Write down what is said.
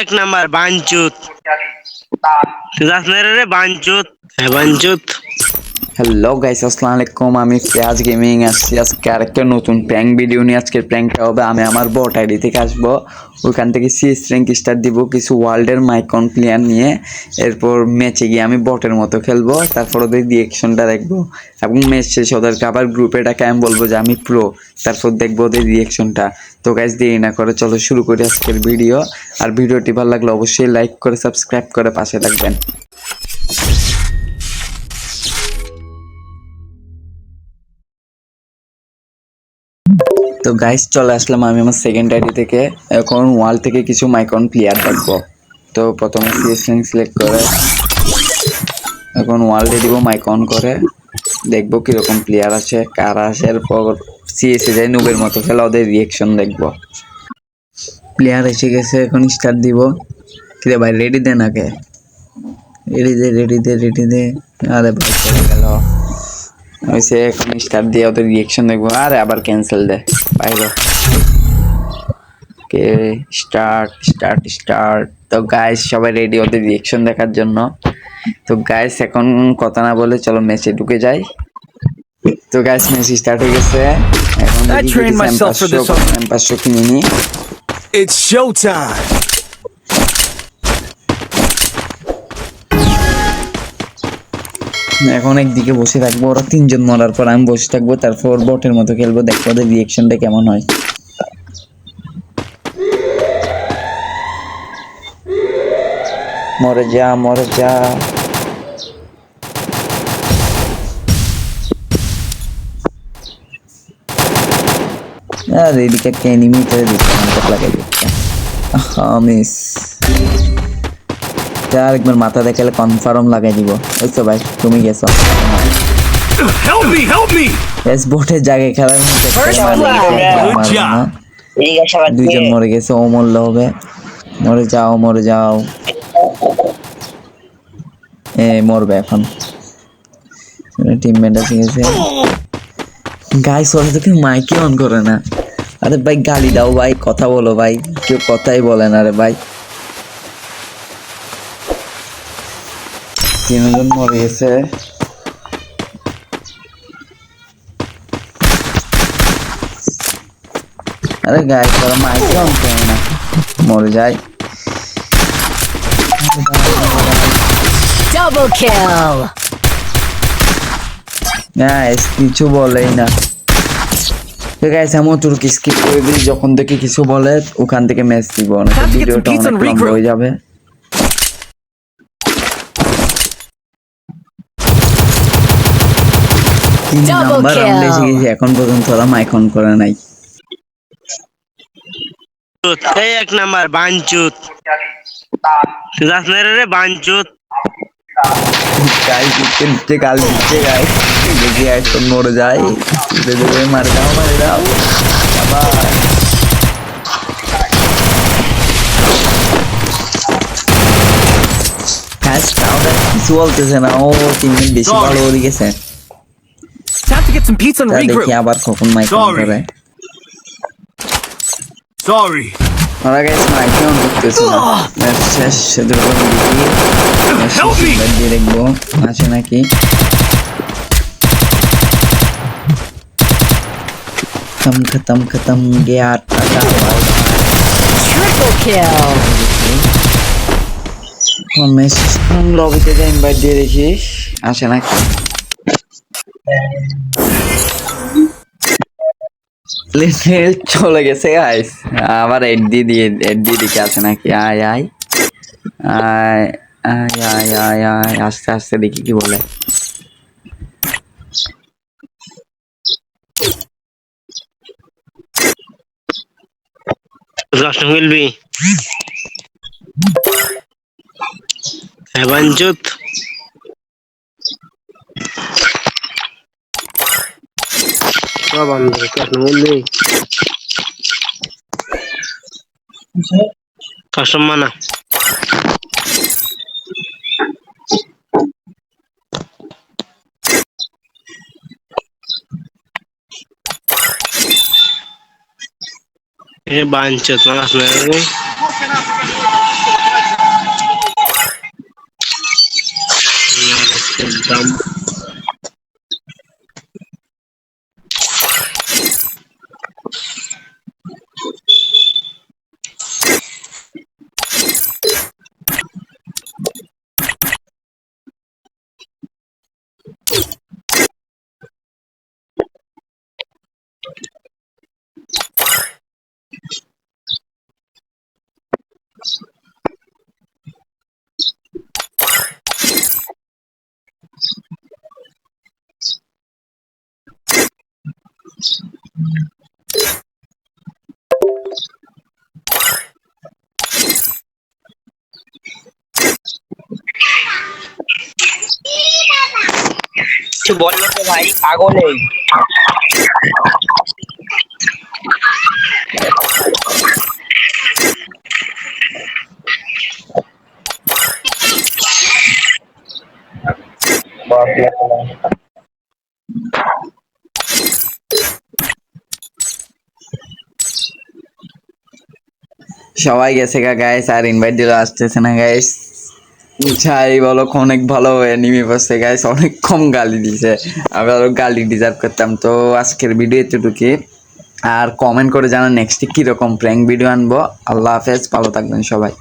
এক নাম্বার বাঞ্চুত। যাস না রে বাঞ্চুত। হ্যাঁ বাঞ্চুত। হ্যালো গাইস আসসালামু আলাইকুম আমি ফিয়াজ গেমিং আসছি আজকে আরেকটা নতুন প্র্যাঙ্ক ভিডিও নিয়ে। আজকের প্র্যাঙ্কটা হবে, আমি আমার বট আইডি থেকে আসব। ওইখান থেকে সি র্যাঙ্ক স্টার দিব কিছু ওয়ার্ল্ডের মাইকন প্লেয়ার নিয়ে। এরপর ম্যাচে গিয়ে আমি বটের মতো খেলব, তারপর ওদের রিয়েকশনটা দেখব। এবং ম্যাচ শেষে ওদেরকে আবার গ্রুপে ডাকে, আমি বলব যে আমি প্রো তারপর দেখব ওদের রিয়েকশনটা তো গাইস দেরি না করে চলো শুরু করি আজকের ভিডিও আর ভিডিওটি ভালো লাগলে অবশ্যই লাইক করে সাবস্ক্রাইব করে পাশে থাকবেন। তো গাইস চলে আসলাম আমি আমার সেকেন্ড আইডি থেকে। এখন ওয়াল থেকে কিছু মাইকন প্লেয়ার দেখব। তো প্রথমে সিএস সিলেক্ট করে। এখন ওয়ার্ল্ডে দিব মাইকন করে। দেখব কীরকম প্লেয়ার আছে কারা আছে এরপর সিএসে যাই নুবের মতো খেলা, ওদের রিয়েকশন দেখব। প্লেয়ার এসে গেছে, এখন স্টার্ট দিব। কিরে ভাই রেডি দে নাকে? রেডি দে রেডি দে রেডি দে। আরে ভাই, চলে গেল। হয়েছে এখন স্টার্ট দিয়ে ওদের রিয়েকশন দেখব। আরে আবার ক্যান্সেল দে। বাইরে কে স্টার্ট স্টার্ট স্টার্ট তো গাইস সবাই রেডি ওদের রিয়েকশন দেখার জন্য? তো গাইস এখন কথা না বলে চলো ম্যাচে ঢুকে যাই। তো গাইস ম্যাচ স্টার্ট হয়ে গেছে। এখন trained myself for this one. পাঁচশো কিনে নিই It's showtime. এখন একদিকে বসে থাকব, ওরা তিনজন মরার পর আমি বসে থাকব, তারপর বটের মতো খেলব, দেখব ওদের রিয়েকশনটা কেমন হয়। মরে যা মরে যা। আর এদিকে একটা এনিমি দিচ্ছে আমাকে লাগাই মিস তার একবার মাথা দেখালে কনফার্ম লাগাই দিব। তো ভাই? তুমি গেছো। Help me! Help me! এস বোটের জায়গায় খেলার মধ্যে দুইজন মরে গেছে ও মরলে হবে। মরে যাও মরে যাও। এ মরবে এখন। টিমমেট আছে গেছে গাইস ওরা তো কেউ মাইকে অন করে না। আরে ভাই গালি দাও ভাই কথা বলো ভাই। কেউ কথাই বলে না রে ভাই। তিনজন মরে গেছে আরে গাইস ওরা মাইকে অন করে না। মরে যায় Double kill! গাইস কিছু বলেই না। তো গাইস আমি তোর স্কিপ করে দিই যখন দেখি কিছু বলে ওখান থেকে ম্যাচ দিব না ভিডিওটা অনেক লম্বা. হয়ে যাবে। তিন নাম্বার এসে গেছি এখন পর্যন্ত ওরা মাইকন করে নাই। এই এক নাম্বার বাঞ্চুত। না রে বাঞ্চুত। গাইস দিচ্ছে দিচ্ছে গাল দিচ্ছে গাইস দেখি মরে যায়। দে দে দে, দাও মারে দাও। আবার গাইস তাও কিছু বলতেছে না। ও তিন দিন বেশি ভালো হয়ে গেছে to get some pizza and regroup. দেখি আবার কখন মাইক অন করে সরি ওরা গাইস মাইক অন করতেছে না ম্যাচ শেষ সেদুরকম দেখি হেল্প মি দিয়ে দেখব আছে নাকি খতম খতম খতম গেয়া টাটা ট্রিপল কিল লবিতে যে ইনভাইট দিয়ে দেখি আসে নাকি চলে গেছে গাইস আবার এড দিয়ে এড দেখি আসে নাকি? আয় আয়। আয় আয় আয় আয় আয়। আস্তে আস্তে দেখি কি বলে। দশটা মিলবি হ্যাঁ क्या बंद है क्या नोले కష్టం మన ఏ బాంచత్ మన అసలు Thank কিছু বলল তো ভাই পাগল এই সবাই গেছে গা গাইস আর ইনভাইট দিল, আসতেছে না গাইস ছাই বলো, অনেক ভালো নিমে বসছে গাইস অনেক কম গালি দিছে। আমি আরও গালি ডিজার্ভ করতাম। তো আজকের ভিডিও এতটুকু আর কমেন্ট করে জানা নেক্সটে কীরকম প্র্যাঙ্ক ভিডিও আনব। আল্লাহ হাফেজ, ভালো থাকবেন সবাই।